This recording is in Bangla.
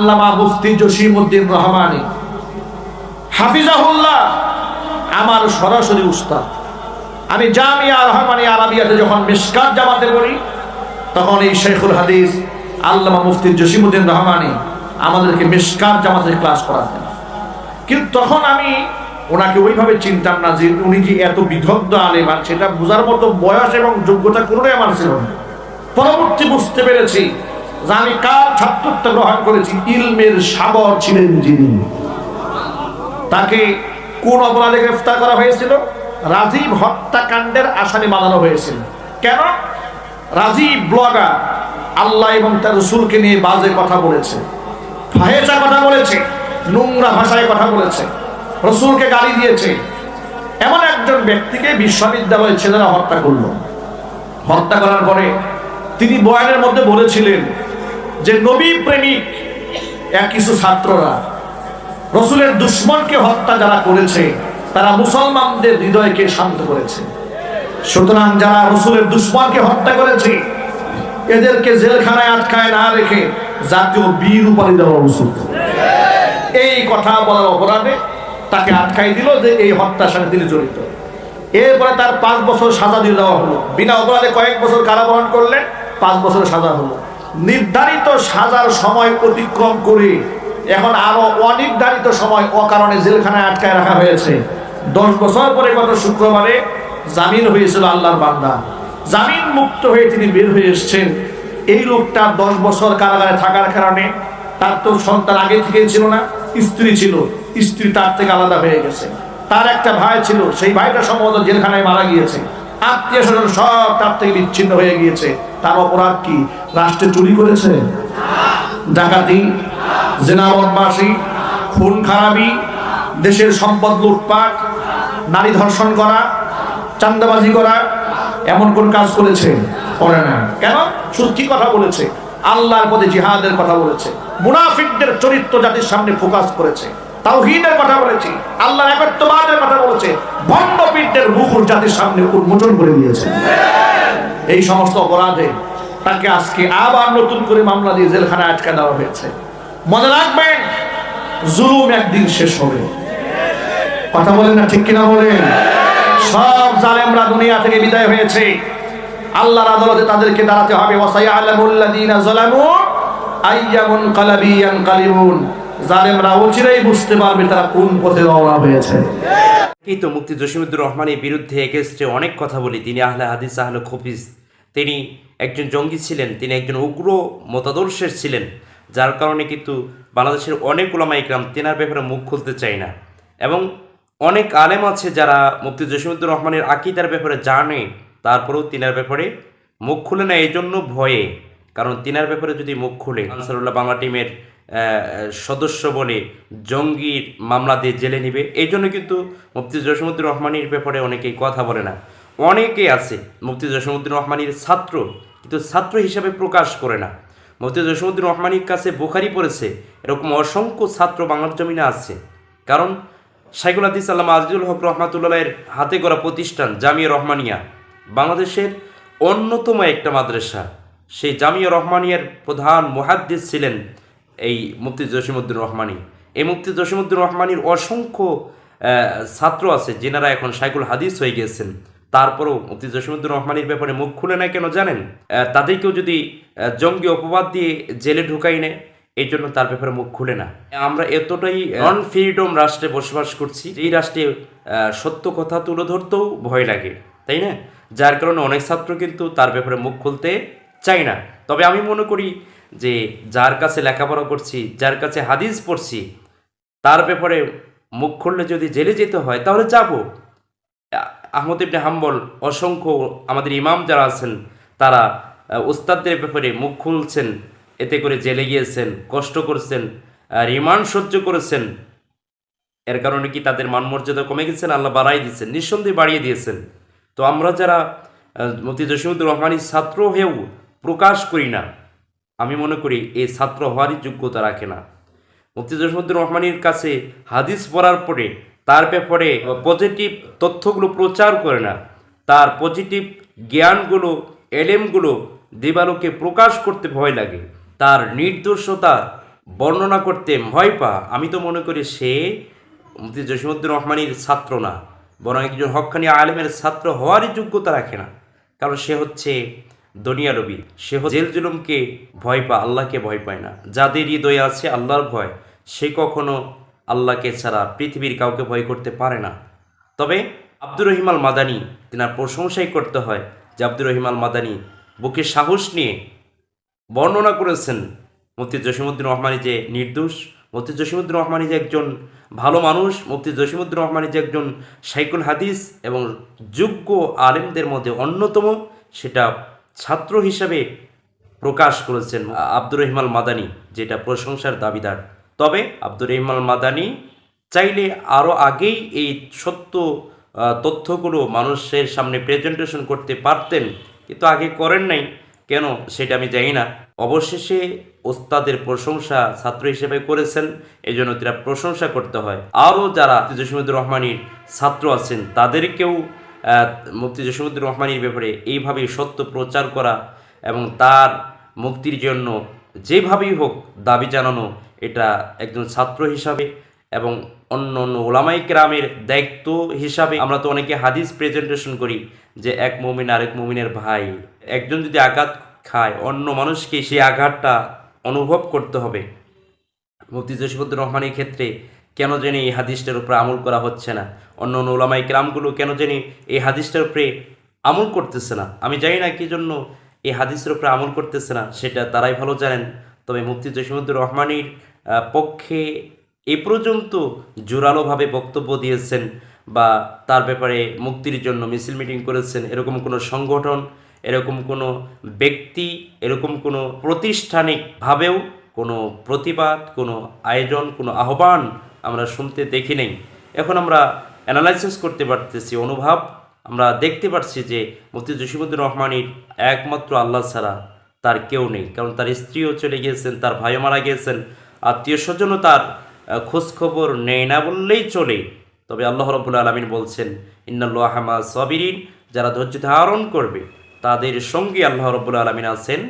আল্লামা মুফতি জসিমউদ্দিন রহমানি। হাফিজাহুল্লাহ, আমার সরাসরি উস্তাদ। আমি জামিয়া রহমানি আরাবিয়াতে যখন মিসকাত জামাতে পড়ি তখন এই শেখুল হাদিস, আল্লামা মুফতি জসিমউদ্দিন রহমানি আমাদেরকে মিসকাত জামাতে ক্লাস করাতেন। কিন্তু তখন আমি ওনাকে ওইভাবে চিনতাম না যে উনি যে এত বিদগ্ধ আলেম, আর সেটা বোঝার মতো বয়স এবং যোগ্যতা কোনোটাই আমার ছিল না। পরবর্তী বুঝতে পেরেছি যে আমি কার ছাত্রত্ব গ্রহণ করেছি? ইলমের সাগর ছিলেন যিনি। তাকে কোন অপরাধে গ্রেফতার করা হয়েছিল? রাজীব হত্যাকাণ্ডের আসামি বানানো হয়েছিল। কেন? রাজীব ব্লগার, আল্লাহ এবং তার রসুলকে নিয়ে বাজে কথা বলেছে ফাহেসা কথা বলেছে, নোংরা ভাষায় কথা বলেছে, রসুলকে গালি দিয়েছে। এমন একজন ব্যক্তিকে বিশ্ববিদ্যালয়ের ছেলেরা হত্যা করল। হত্যা করার পরে তিনি বয়ানের মধ্যে বলেছিলেন যে নবী প্রেমিক এক কিছু ছাত্ররা, রসুলের দুশ্মনকে হত্যা যারা করেছে, তারা মুসলমানদের হৃদয়কে শান্ত করেছে। সুতরাং যারা রসুলের দুশ্মনকে হত্যা করেছে, এদেরকে জেলখানায় আটকায় না রেখে জাতীয় বীর উপাধি দেওয়া উচিত। এই কথা বলার অপরাধে তাকে আটকাই দিল যে এই হত্যার সাথে তিনি জড়িত। এরপরে তার পাঁচ বছর সাজা দিয়ে দেওয়া হলো। বিনা অপরাধে কয়েক বছর কারাবরণ করলে পাঁচ বছর সাজা হলো। নির্ধারিত সাজার সময় অতিক্রম করে এখন আরও অনির্ধারিত সময় অকারণে জেলখানায় আটকায় রাখা হয়েছে। দশ বছর পরে গত শুক্রবারে জামিন হয়েছিল আল্লাহর বান্দা। জামিন মুক্ত হয়ে তিনি বের হয়ে এসছেন। এই লোকটা দশ বছর কারাগারে থাকার কারণে তার তো সন্তান আগে থেকে ছিল না, স্ত্রী ছিল। স্ত্রী তার থেকে আলাদা হয়ে গেছে। তার একটা ভাই ছিল, সেই ভাইটা সম্ভবত জেলখানায় মারা গিয়েছে। আত্মীয় স্বজন সব তার থেকে বিচ্ছিন্ন হয়ে গিয়েছে। তার অপরাধ কি? রাষ্ট্রে চুরি করেছে? ডাকাতি? জেনা বদমাসি খুন খারাপি? দেশের সম্পদ লুটপাট? নারী ধর্ষণ করা? চান্দাবাজি করা? এমন কোন কাজ করেছে? করে না। কেন? সত্যি কথা বলেছে। আল্লাহর পথে জিহাদের কথা বলেছে। মুনাফিকদের চরিত্র জাতির সামনে ফোকাস করেছে। তাওহীদের কথা বলেছি। আল্লাহর একত্ববাদের কথা বলেছে। ভণ্ডপীঠদের মুখুর জাতির সামনে উন্মোচন করে দিয়েছে। এই সমস্ত অপরাধে তাকে আজকে আবার নতুন করে মামলা দিয়ে জেলখানায় আটকা দেওয়া হয়েছে। মনে রাখবেন, জুলুম একদিন শেষ হবে। কথা বলেন না ঠিক কিনা বলেন? সব জালেমরা দুনিয়া থেকে বিদায় হয়েছে। আল্লাহর আদালতে তাদেরকে দাঁড়াতে হবে। ওয়াসায়ালামুল্লাযীনা যালামু আইয়ামুন কালাবি ইয়ানকালিবুন জালেমরা অচিরেই বুঝতে পারবে তারা কোন পথে রওনা হয়েছে। এই তো মুক্তি জসিমুদ্দুর রহমানের বিরুদ্ধে এগেস্টে অনেক কথা বলি। তিনি আহলে হাদিস, আহলে খফিজ। তিনি একজন জঙ্গি ছিলেন, তিনি একজন উগ্র মতাদর্শের ছিলেন, যার কারণে কিন্তু বাংলাদেশের অনেক ওলামা ইকরাম তেনার ব্যাপারে মুখ খুলতে চায় না। এবং অনেক আলেম আছে যারা মুফতি জসিমুদ্দুর রহমানের আকিদার ব্যাপারে জানে, তারপরেও তিনার ব্যাপারে মুখ খুলে না এই জন্য ভয়ে। কারণ তিনার ব্যাপারে যদি মুখ খুলে, আনসারুল্লাহ বাংলা টিমের সদস্য বলে জঙ্গির মামলা দিয়ে জেলে নিবে। এই জন্য কিন্তু মুফতি জসিমুদ্দিন রহমানির ব্যাপারে অনেকেই কথা বলে না। অনেকে আছে, মুফতি জসিমুদ্দিন রহমানির ছাত্র, কিন্তু ছাত্র হিসাবে প্রকাশ করে না। মুফতি জসিমুদ্দিন রহমানির কাছে বোখারি পড়েছে, এরকম অসংখ্য ছাত্র বাংলার জমিনে আছে। কারণ শাইকুল হাদিস আল্লামা আজিজুল হক রহমাতুল্লাহের হাতে গড়া প্রতিষ্ঠান জামিয়া রহমানিয়া, বাংলাদেশের অন্যতম একটা মাদ্রাসা। সেই জামিয়া রহমানিয়ার প্রধান মুহাদ্দিস ছিলেন এই মুফতি জসিমুদ্দিন রহমানি। এই মুফতি জসিমুদ্দিন রহমানির অসংখ্য ছাত্র আছে যেনারা এখন শাইকুল হাদিস হয়ে গিয়েছেন। তারপরেও মুফতি জসিমুদ্দিন রহমানির ব্যাপারে মুখ খুলে না কেন জানেন? তাদেরকেও যদি জঙ্গি অপবাদ দিয়ে জেলে ঢুকাই নেয়, এই জন্য তার ব্যাপারে মুখ খুলে না। আমরা এতটাই নন ফ্রিডম রাষ্ট্রে বসবাস করছি, এই রাষ্ট্রে সত্য কথা তুলে ধরতেও ভয় লাগে, তাই না? যার কারণে অনেক ছাত্র কিন্তু তার ব্যাপারে মুখ খুলতে চায় না। তবে আমি মনে করি যে যার কাছে লেখাপড়া করছি, যার কাছে হাদিস পড়ছি, তার ব্যাপারে মুখ খুললে যদি জেলে যেতে হয়, তাহলে যাব। আহমদ ইবনে হাম্বল, অসংখ্য আমাদের ইমাম যারা আছেন, তারা উস্তাদদের ব্যাপারে মুখ খুলছেন, এতে করে জেলে গিয়েছেন, কষ্ট করছেন রিমান্ড সহ্য করেছেন। এর কারণে কি তাদের মান মর্যাদা কমে গেছেন আল্লাহ বাড়াই দিয়েছেন? নিঃসন্দেহে বাড়িয়ে দিয়েছেন। তো আমরা যারা মতি জসিমুদ্দুর রহমানের ছাত্র হয়েও প্রকাশ করি না আমি মনে করি এই ছাত্র হওয়ারই যোগ্যতা রাখে না। মুফতি জসিমুদ্দুর রহমানের কাছে হাদিস পড়ার পরে তার ব্যাপারে পজিটিভ তথ্যগুলো প্রচার করে না। তার পজিটিভ জ্ঞানগুলো, এলেমগুলো দেবালোকে প্রকাশ করতে ভয় লাগে। তার নির্দোষতা বর্ণনা করতে ভয় পা আমি তো মনে করি সে মুফতি জসিমুদ্দিন রহমানির ছাত্র না। বরং একজন হক্কানি আলেমের ছাত্র হওয়ারই যোগ্যতা রাখে না। কারণ সে হচ্ছে দুনিয়ালবি সে জেল জুলুমকে ভয় পা আল্লাহকে ভয় পায় না। যাদের হৃদয়ে আছে আল্লাহর ভয়, সে কখনো আল্লাহকে ছাড়া পৃথিবীর কাউকে ভয় করতে পারে না। তবে আব্দুর রহিমাল মাদানি তেনার প্রশংসাই করতে হয় যে আব্দুর রহিমাল মাদানি বুকে সাহস নিয়ে বর্ণনা করেছেন মুফতি জসিমুদ্দিন রহমানি যে নির্দোষ, মুফতি জসিমুদ্দিন রহমানি যে একজন ভালো মানুষ, মুফতি জসিমুদ্দিন রহমানি যে একজন সাইকুল হাদিস এবং যোগ্য আলেমদের মধ্যে অন্যতম, সেটা ছাত্র হিসাবে প্রকাশ করেছেন আব্দুর রহিমাল মাদানি, যেটা প্রশংসার দাবিদার। তবে আব্দুর রহিমাল মাদানি চাইলে আরও আগেই এই সত্য তথ্যগুলো মানুষের সামনে প্রেজেন্টেশন করতে পারতেন, কিন্তু আগে করেন নাই। কেন সেটা আমি জানি না। অবশেষে ওস্তাদের প্রশংসা ছাত্র হিসেবে করেছেন এই জন্য তারা প্রশংসা করতে হয়। আরও যারা জসিমুদ্দুর রহমানির ছাত্র আছেন, তাদেরকেও মুফতি জসিমুদ্দুর রহমানির ব্যাপারে এইভাবে সত্য প্রচার করা এবং তার মুক্তির জন্য যেভাবেই হোক দাবি জানানো এটা একজন ছাত্র হিসাবে এবং অন্য অন্য ওলামাই কেরামের দায়িত্ব হিসাবে আমরা তো অনেকে হাদিস প্রেজেন্টেশন করি যে এক মমিন আরেক মমিনের ভাই, একজন যদি আঘাত খায়, অন্য মানুষকে সেই আঘাতটা অনুভব করতে হবে। মুফতি জসিবুদ্দুর রহমানের ক্ষেত্রে কেন জানি এই হাদিসটার উপরে আমল করা হচ্ছে না? অন্য অন্য ওলামাই ক্রামগুলো কেন জানি এই হাদিসটার উপরে আমল করতেছে না? আমি জানি না কি জন্য এই হাদিসের উপরে আমল করতেছে না, সেটা তারাই ভালো জানেন। তবে মুফতি জসিমুদ্দুর রহমানির পক্ষে এ পর্যন্ত জোরালোভাবে বক্তব্য দিয়েছেন বা তার ব্যাপারে মুক্তির জন্য মিছিল মিটিং করেছেন, এরকম কোনো সংগঠন, এরকম কোনো ব্যক্তি, এরকম কোনো প্রাতিষ্ঠানিকভাবেও কোনো প্রতিবাদ, কোনো আয়োজন, কোনো আহ্বান আমরা শুনতে দেখি নেই। এখন আমরা অ্যানালাইসিস করতে পারতেছি, অনুভব আমরা দেখতে পারছি যে মুফতি জসিমুদ্দিন রহমানির একমাত্র আল্লাহ ছাড়া তার কেউ নেই। কারণ তার স্ত্রীও চলে গিয়েছেন, তার ভাইও মারা গিয়েছেন, আত্মীয় স্বজনও তার খোঁজখবর নেয় না বললেই চলে। তবে আল্লাহ রবুল্লা আলমিন বলছেন ইন্নাল্লাহামা সবিরিন যারা ধৈর্য ধারণ করবে, তাদের সঙ্গে আল্লাহ রবুল্লা আলমিন আছেন।